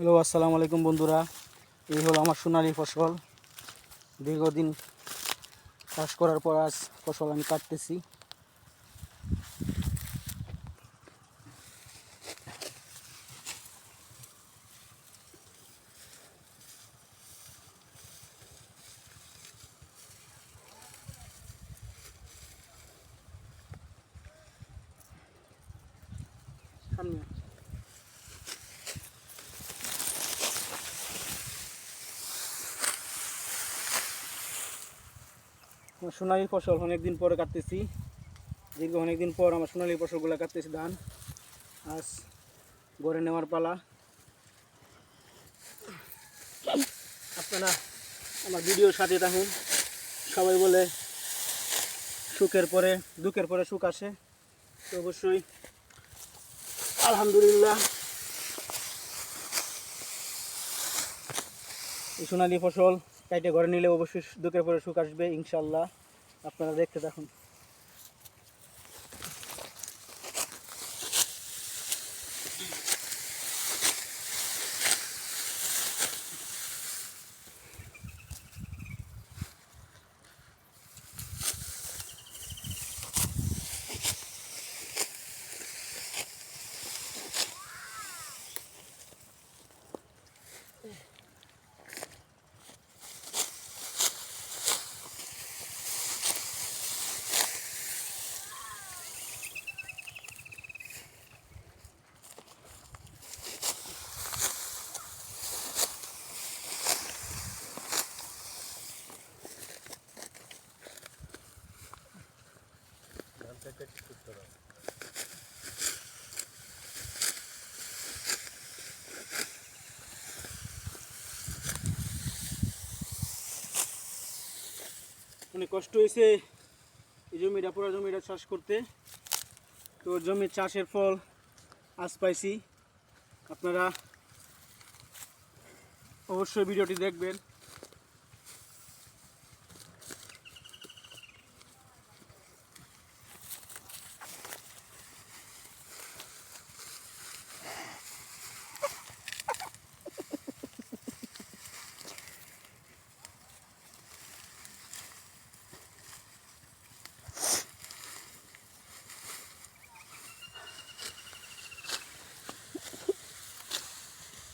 Hello, আসসালামু আলাইকুম বন্ধুরা। এই হলো আমার সোনালি ফসল। দীর্ঘদিন চাষ করার পর আজ ফসল আমি কাটতেছি। আমার সোনালি ফসল অনেকদিন পরে কাটতেছি। দীর্ঘ অনেকদিন পর আমার সোনালি ফসলগুলো কাটতেছি ধান। আজ গড়ে নেওয়ার পালা। আপনারা আমার ভিডিওর সাথে থাকুন। সবাই বলে সুখের পরে, দুঃখের পরে সুখ আসে। তো অবশ্যই আলহামদুলিল্লাহ। এই সোনালি ফসল কাইটে ঘরে নিলে অবশ্যই দুঃখের পরে সুখ আসবে ইনশাল্লাহ আপনারা দেখতে থাকুন। অনেক কষ্ট হয়েছে এই জমিটা, পুরো জমিটা চাষ করতে। তো জমির চাষের ফল আজ পাইছি। আপনারা অবশ্যই ভিডিওটি দেখবেন।